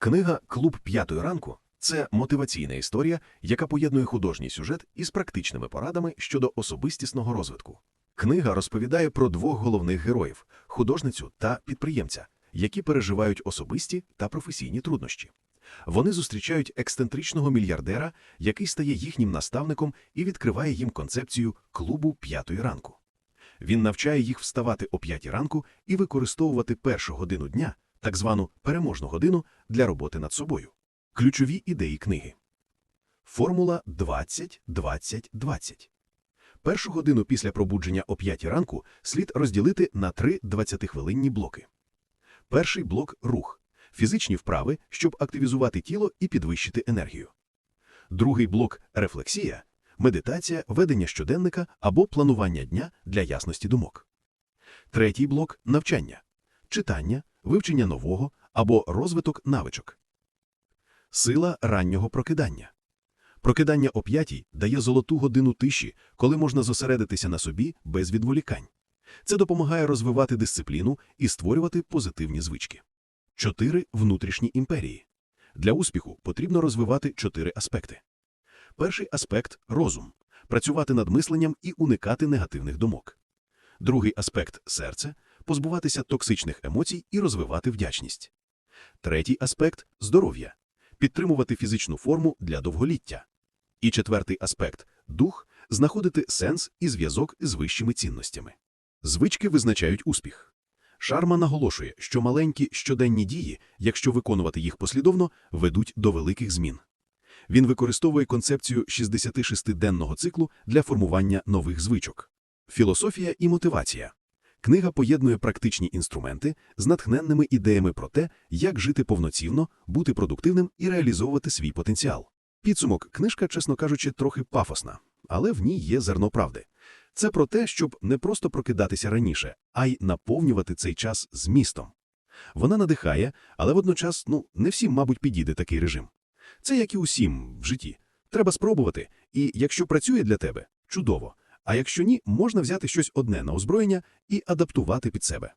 Книга Клуб п'ятої ранку це мотиваційна історія, яка поєднує художній сюжет із практичними порадами щодо особистісного розвитку. Книга розповідає про двох головних героїв художницю та підприємця, які переживають особисті та професійні труднощі. Вони зустрічають ексцентричного мільярдера, який стає їхнім наставником і відкриває їм концепцію клубу п'ятої ранку. Він навчає їх вставати о п'ятій ранку і використовувати першу годину дня, так звану переможну годину, для роботи над собою. Ключові ідеї книги. Формула 20-20-20. Першу годину після пробудження о п'ятій ранку слід розділити на три 20-хвилинні блоки. Перший блок – рух. Фізичні вправи, щоб активізувати тіло і підвищити енергію. Другий блок – рефлексія, медитація, ведення щоденника або планування дня для ясності думок. Третій блок – навчання, читання, вивчення нового або розвиток навичок. Сила раннього прокидання. Прокидання о п'ятій дає золоту годину тиші, коли можна зосередитися на собі без відволікань. Це допомагає розвивати дисципліну і створювати позитивні звички. Чотири внутрішні імперії. Для успіху потрібно розвивати чотири аспекти. Перший аспект розум працювати над мисленням і уникати негативних думок. Другий аспект серце позбуватися токсичних емоцій і розвивати вдячність. Третій аспект здоров'я підтримувати фізичну форму для довголіття. І четвертий аспект дух знаходити сенс і зв'язок з вищими цінностями. Звички визначають успіх. Шарма наголошує, що маленькі щоденні дії, якщо виконувати їх послідовно, ведуть до великих змін. Він використовує концепцію 66-денного циклу для формування нових звичок. Філософія і мотивація. Книга поєднує практичні інструменти з натхненними ідеями про те, як жити повноцінно, бути продуктивним і реалізовувати свій потенціал. Підсумок книжка, чесно кажучи, трохи пафосна, але в ній є зерно правди. Це про те, щоб не просто прокидатися раніше, а й наповнювати цей час змістом. Вона надихає, але водночас, ну, не всім, мабуть, підійде такий режим. Це як і усім в житті. Треба спробувати, і якщо працює для тебе, чудово. А якщо ні, можна взяти щось одне на озброєння і адаптувати під себе.